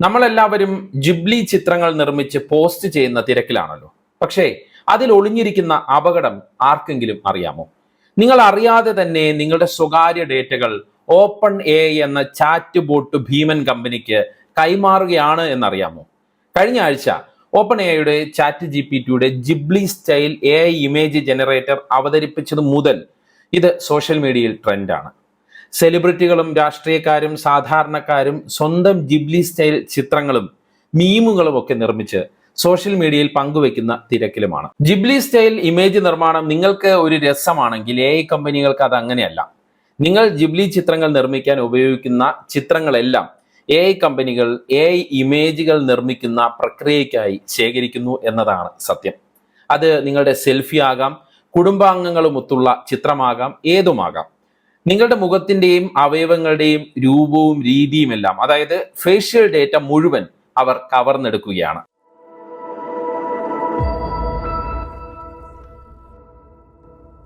നമ്മളെല്ലാവരും ജിബ്ലി ചിത്രങ്ങൾ നിർമ്മിച്ച് പോസ്റ്റ് ചെയ്യുന്ന തിരക്കിലാണല്ലോ. പക്ഷേ അതിൽ ഒളിഞ്ഞിരിക്കുന്ന അപകടം ആർക്കെങ്കിലും അറിയാമോ? നിങ്ങൾ അറിയാതെ തന്നെ നിങ്ങളുടെ സ്വകാര്യ ഡേറ്റകൾ ഓപ്പൺ എ എന്ന ചാറ്റ് ബോട്ട് ഭീമൻ കമ്പനിക്ക് കൈമാറുകയാണ് എന്നറിയാമോ? കഴിഞ്ഞ ആഴ്ച ഓപ്പൺ എയുടെ ചാറ്റ് ജി പി ടിയുടെ Ghibli style A image generator അവതരിപ്പിച്ചത് മുതൽ ഇത് സോഷ്യൽ മീഡിയയിൽ ട്രെൻഡാണ്. സെലിബ്രിറ്റികളും രാഷ്ട്രീയക്കാരും സാധാരണക്കാരും സ്വന്തം ജിബ്ലി സ്റ്റൈൽ ചിത്രങ്ങളും മീമുകളും ഒക്കെ നിർമ്മിച്ച് സോഷ്യൽ മീഡിയയിൽ പങ്കുവെക്കുന്ന തിരക്കിലുമാണ്. ജിബ്ലി സ്റ്റൈൽ ഇമേജ് നിർമ്മാണം നിങ്ങൾക്ക് ഒരു രസമാണെങ്കിൽ എ ഐ കമ്പനികൾക്ക് അത് അങ്ങനെയല്ല. നിങ്ങൾ ജിബ്ലി ചിത്രങ്ങൾ നിർമ്മിക്കാൻ ഉപയോഗിക്കുന്ന ചിത്രങ്ങളെല്ലാം എ ഐ കമ്പനികൾ എ ഐ ഇമേജുകൾ നിർമ്മിക്കുന്ന പ്രക്രിയയ്ക്കായി ശേഖരിക്കുന്നു എന്നതാണ് സത്യം. അത് നിങ്ങളുടെ സെൽഫി ആകാം കുടുംബാംഗങ്ങളുമൊത്തുള്ള ചിത്രമാകാം ഏതുമാകാം. നിങ്ങളുടെ മുഖത്തിന്റെയും അവയവങ്ങളുടെയും രൂപവും രീതിയും എല്ലാം അതായത് ഫേഷ്യൽ ഡേറ്റ മുഴുവൻ അവർ കവർന്നെടുക്കുകയാണ്.